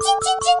진짜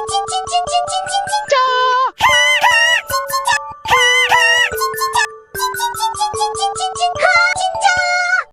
叽叽叽叽叽叽叽喳哈哈叽叽喳哈哈叽叽喳叽叽叽叽叽叽叽哈